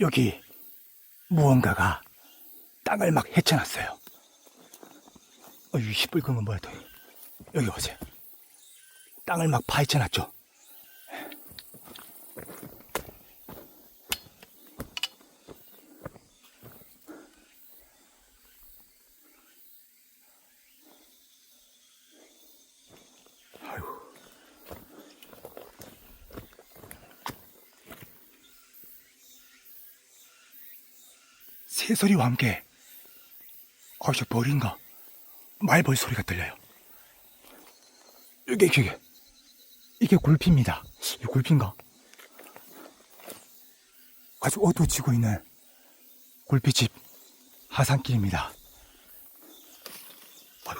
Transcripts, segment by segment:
여기 무언가가 땅을 막 헤쳐놨어요. 어이 시뻘건 건 뭐야 또 여기 보세요. 땅을 막 파헤쳐놨죠. 새소리와 함께 어저 벌인가 말벌 소리가 들려요. 이게 이게 이게 굴피입니다. 이 굴피인가? 아주 어두워지고 있는 굴피집 하산길입니다. 아유.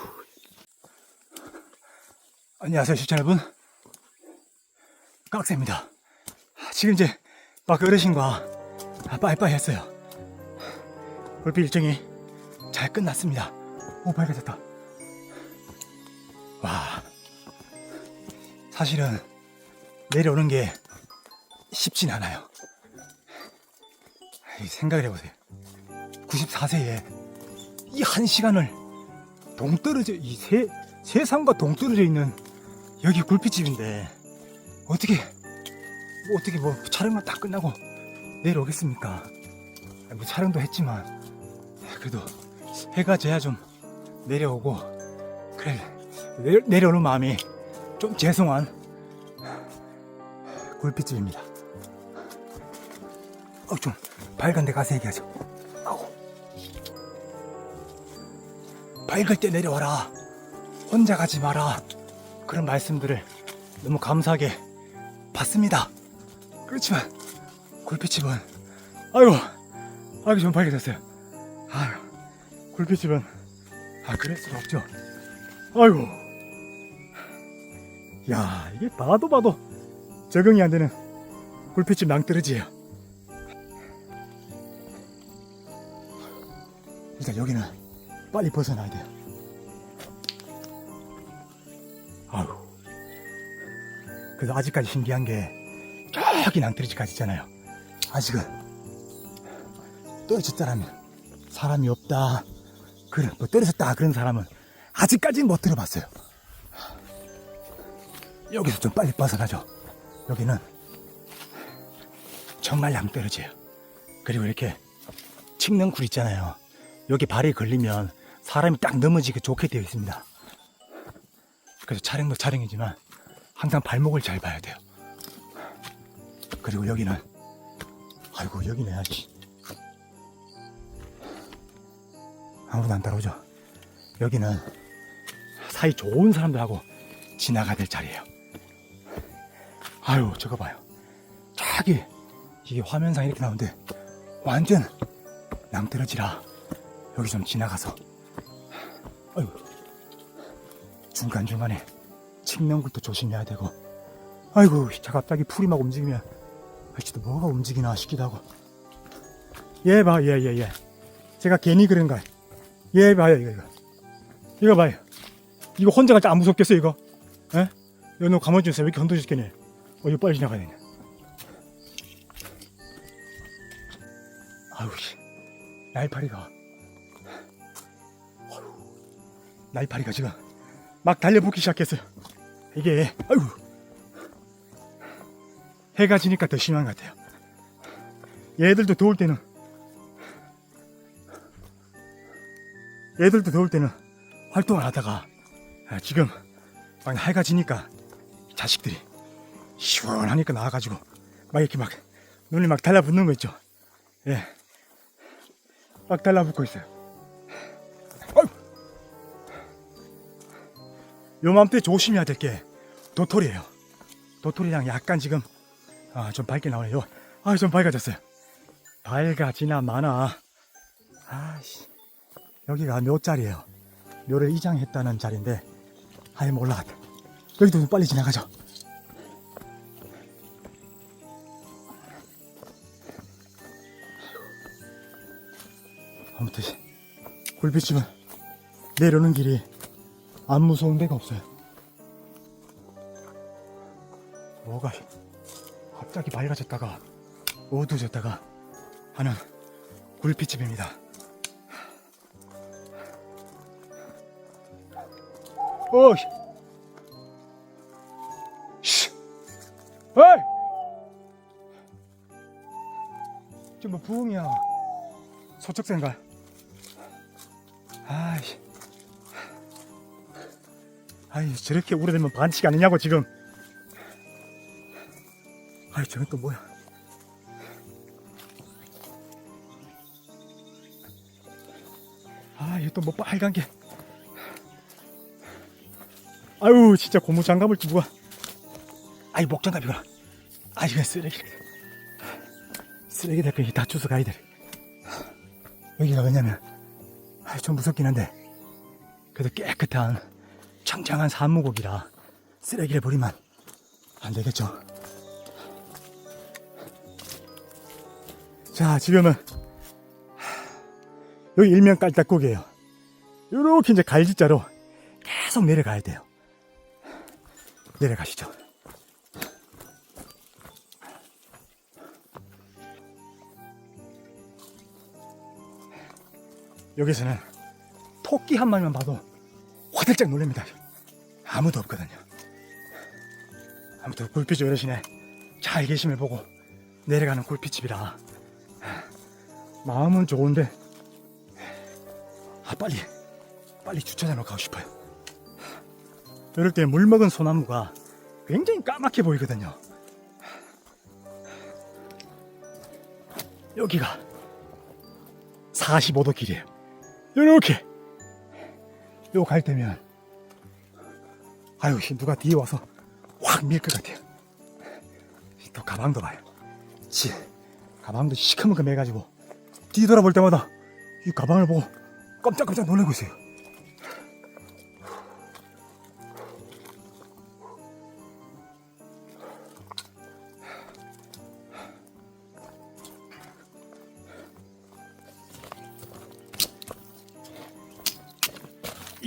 안녕하세요, 시청자 여러분. 깍새입니다. 지금 이제 막 어르신과 빠이빠이 했어요. 골프 일정이 잘 끝났습니다. 오, 밝아졌다. 와. 사실은 내려오는 게 쉽진 않아요. 이 생각을 해보세요. 94세에 이 한 시간을 동떨어져, 이 세, 세상과 동떨어져 있는 여기 굴빛집인데 어떻게, 뭐 어떻게 뭐 촬영만 딱 끝나고 내려오겠습니까? 아니, 뭐 촬영도 했지만 그래도 해가 져야 좀 내려오고 그래 내려, 내려오는 마음이 좀 죄송한 굴빛집입니다. 어, 좀 밝은 데 가서 얘기하죠. 아우. 밝을 때 내려와라. 혼자 가지 마라. 그런 말씀들을 너무 감사하게 받습니다. 그렇지만 굴빛집은 아이고 아이고 좀 밝아졌어요. 아이고 굴빛집은 아 그럴 수가 없죠. 아이고 야 이게 봐도 봐도 적응이 안 되는 굴빛집 낭떠러지예요. 일단 여기는 빨리 벗어나야 돼요. 아유. 그래서 아직까지 신기한 게 저기 낭떠러지까지 있잖아요. 아직은 떨어졌다라면 사람이 없다. 그래, 뭐 떨어졌다 그런 사람은 아직까지는 못 들어봤어요. 여기서 좀 빨리 벗어나죠. 여기는 정말 낭떠러지예요. 그리고 이렇게 찍는 굴 있잖아요. 여기 발이 걸리면 사람이 딱 넘어지게 좋게 되어 있습니다. 그래서 촬영도 촬영이지만 항상 발목을 잘 봐야 돼요. 그리고 여기는 아이고 여기네 아지 아무도 안 따라오죠. 여기는 사이 좋은 사람들하고 지나가야 될 자리예요. 아유 저거 봐요. 저기 이게 화면상 이렇게 나오는데 완전 낭떠러지라 여기 좀 지나가서 아유 중간 중간에 측면 것도 조심해야 되고 아이고 차 갑자기 풀이 막 움직이면 아저씨도 뭐가 움직이나 싶기도 하고 얘봐얘얘얘 제가 괜히 그런가 얘 봐요 이거 이거. 이거 봐요. 이거 혼자 갈때 안 무섭겠어 이거? 에? 이거 너 가만히 있으세요 왜 이렇게 건드셨겠네 어 이거 빨리 지나가야 되네 아유 씨. 날파리가. 아유, 날파리가 지금 막 달려붙기 시작했어요 이게 아유. 해가 지니까 더 심한 것 같아요. 얘들도 더울 때는 얘들도 더울 때는 활동을 하다가 아, 지금 막 해가 지니까 자식들이 시원하니까 나와가지고 막 이렇게 막 눈이 막 달라붙는 거 있죠. 예, 막 달라붙고 있어요. 요맘때 조심해야 될 게 도토리예요. 도토리랑 약간 지금 아, 좀 밝게 나오네요. 아, 좀 밝아졌어요. 밝아지나 마나. 아씨, 여기가 묘 자리예요. 묘를 이장했다는 자리인데, 아예 몰라갔다. 여기도 좀 빨리 지나가죠. 아무튼 굴빛집은 내려오는 길이 안 무서운 데가 없어요. 뭐가 갑자기 밝아졌다가 어두워졌다가 하는 굴피집입니다. 어, 씨, 어이, 지금 뭐 부흥이야? 소쩍새인가? 아이, 아이 저렇게 오래되면 반칙 아니냐고 지금. 아이 저건 또 뭐야? 아, 이거 또뭐 빨간 게. 아유, 진짜 고무 장갑을 누가. 아이, 목장갑이구나. 아, 이건 쓰레기. 쓰레기 대표이 다 주워 가야 돼. 여기가 왜냐면, 아, 좀 무섭긴 한데, 그래도 깨끗한, 청정한 산무곡이라 쓰레기를 버리면 안 되겠죠. 자, 지금은 여기 일면 깔딱고기예요. 요렇게 이제 갈지자로 계속 내려가야 돼요. 내려가시죠. 여기서는 토끼 한 마리만 봐도 화들짝 놀랍니다. 아무도 없거든요. 아무튼 굴빛 어르신의 잘 계심을 보고 내려가는 굴빛집이라 마음은 좋은데 아 빨리 빨리 주차장으로 가고 싶어요. 이럴 때 물 먹은 소나무가 굉장히 까맣게 보이거든요. 여기가 45도 길이에요. 이렇게 요 갈 때면 아유 씨, 누가 뒤에 와서 확 밀 것 같아요. 또 가방도 봐요. 지 가방도 시커멓게 매가지고 뒤돌아볼 때마다 이 가방을 보고 깜짝깜짝 놀라고 있어요.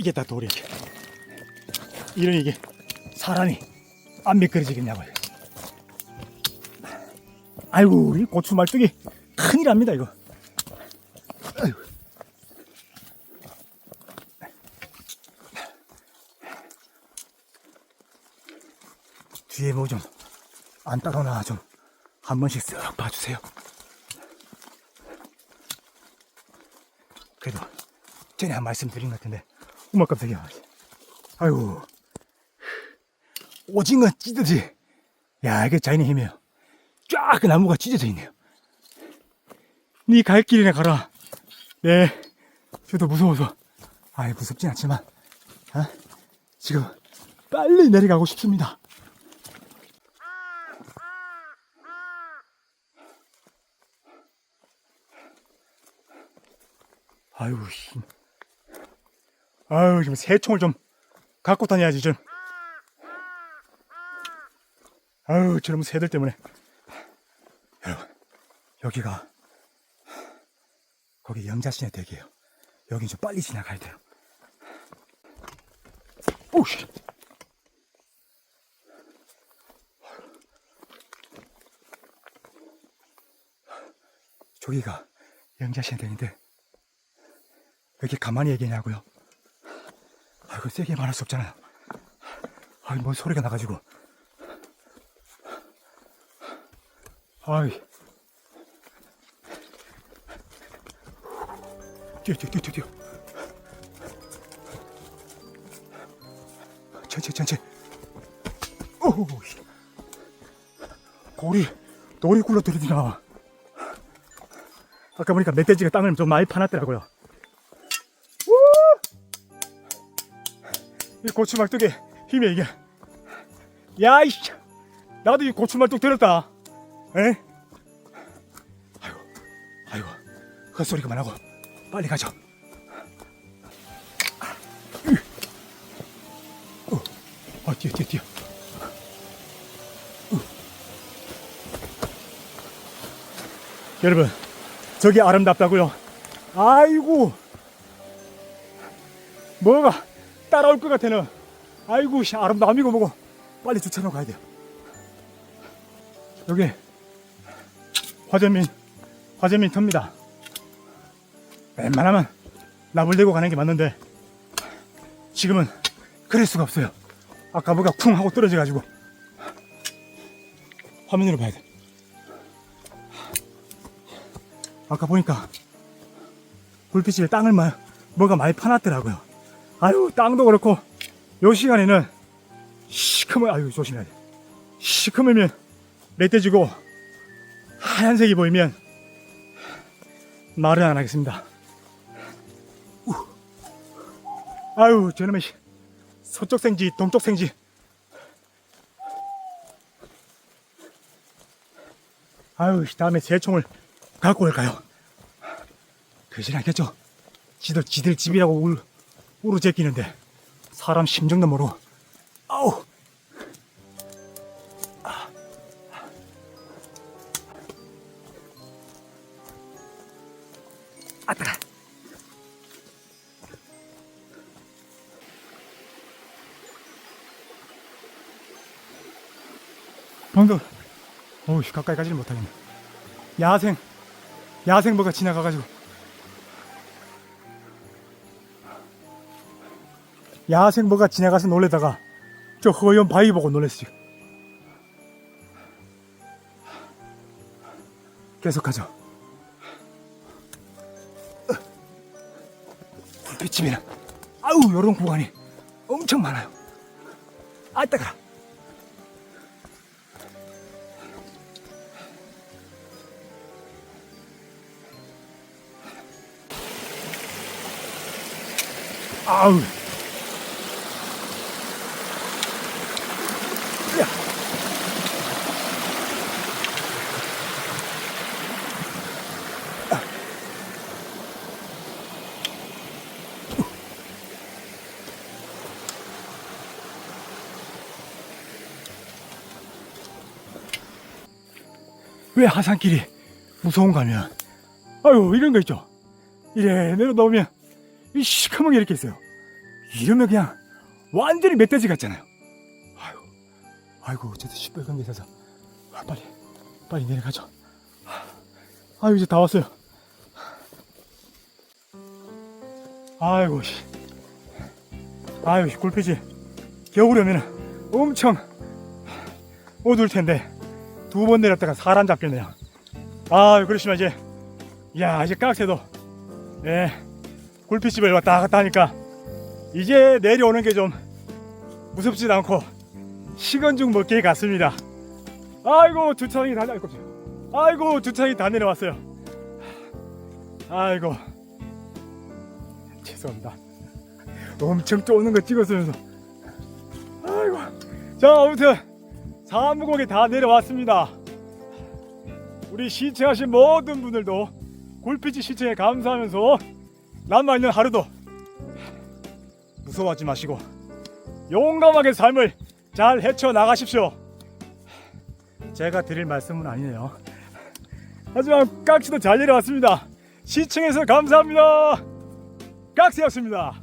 이게 다 돌이야. 이런 이게 사람이 안 미끄러지겠냐고요. 아이고, 이 고추 말뚝이 큰일 납니다, 이거. 아이고. 뒤에 뭐 좀 안 따로나 좀 한 번씩 쓱 봐주세요. 그래도 전에 한 말씀 드린 것 같은데 어머 깜짝이야. 아이고 오징어 찢듯이 야 이게 자연의 힘이에요. 쫙 그 나무가 찢어져 있네요. 네 갈 길이나 가라. 네, 저도 무서워서 아이 무섭진 않지만 어? 지금 빨리 내려가고 싶습니다. 아유, 씨. 아유, 지금 새총을 좀 갖고 다녀야지, 좀. 아유, 저놈 새들 때문에. 여러분, 여기가, 거기 영자신의 댁이에요. 여긴 좀 빨리 지나가야 돼요. 오씨. 저기가 영자신의 댁인데, 왜 이렇게 가만히 얘기냐고요? 아이고 세게 말할 수 없잖아요. 아이 뭔 소리가 나가지고. 아이. 뛰어 뛰어 뛰어 뛰어. 천천히 천천히. 오우. 고리 돌이 굴러 들이나. 아까 보니까 멧돼지가 땅을 좀 많이 파놨더라고요. 이 고추 말뚝에 힘이 이게. 야, 이씨. 나도 이 고추 말뚝 들었다. 에? 아이고, 아이고. 헛소리 그만하고 빨리 가죠. 어, 어, 뛰어, 뛰어, 뛰어. 어. 여러분, 저기 아름답다고요. 아이고, 뭐가 따라올 것 같아는. 아이고, 씨, 아름다움이고 뭐고. 빨리 주차로 가야 돼요. 여기 화전민 화재민 텁니다. 웬만하면 나불 대고 가는 게 맞는데 지금은 그럴 수가 없어요. 아까 뭐가 쿵 하고 떨어져 가지고 화면으로 봐야 돼. 아까 보니까 불빛이 땅을 마, 뭐가 많이 파놨더라고요. 아유 땅도 그렇고 요 시간에는 시커멀 아유 조심해야 돼. 시커멀면 멧돼지고 하얀색이 보이면 말은 안 하겠습니다. 우. 아유 저놈의 시- 서쪽 생지 동쪽 생지 아유 다음에 새총을 갖고 올까요? 그러진 않겠죠. 지들 지들 집이라고 울, 우르제끼는데 사람 심정도 모르고 아우. 아따가. 방금 어우 가까이 가지를 못하겠네. 야생 야생 뭐가 지나가가지고 야생 뭐가 지나가서 놀래다가 저 허연 바위 보고 놀랬어요 계속하죠. 불빛이면 아우 요런 구간이 엄청 많아요. 아따가 아우 왜 하산길이 무서운가 하면 아유 이런 거 있죠. 이래 내려 놓으면 이 시커멓게 이렇게 있어요. 이러면 그냥 완전히 멧돼지 같잖아요. 아유 아이고 저도 시뻘건 게 있어서. 아, 빨리 빨리 내려가죠. 아유 이제 다 왔어요. 아이고 씨. 아유 씨, 굴빛이 겨울에 오면 엄청 어두울 텐데 두 번 내렸다가 사람 잡겠네요. 아, 그러시면 이제, 야, 이제 깍새도, 예, 굴빛집을 왔다 갔다 하니까, 이제 내려오는 게 좀 무섭지도 않고, 식은 죽 먹기에 같습니다. 아이고, 주차장이 다, 아이고, 아이고, 주차장이 다 내려왔어요. 아이고, 죄송합니다. 엄청 쪼는 거 찍었으면서. 아이고, 자, 아무튼, 사무국에 다 내려왔습니다. 우리 시청하신 모든 분들도 굴빛이 시청에 감사하면서 남아있는 하루도 무서워하지 마시고 용감하게 삶을 잘 헤쳐나가십시오. 제가 드릴 말씀은 아니네요. 하지만 깍지도 잘 내려왔습니다. 시청해서 감사합니다. 깍지였습니다.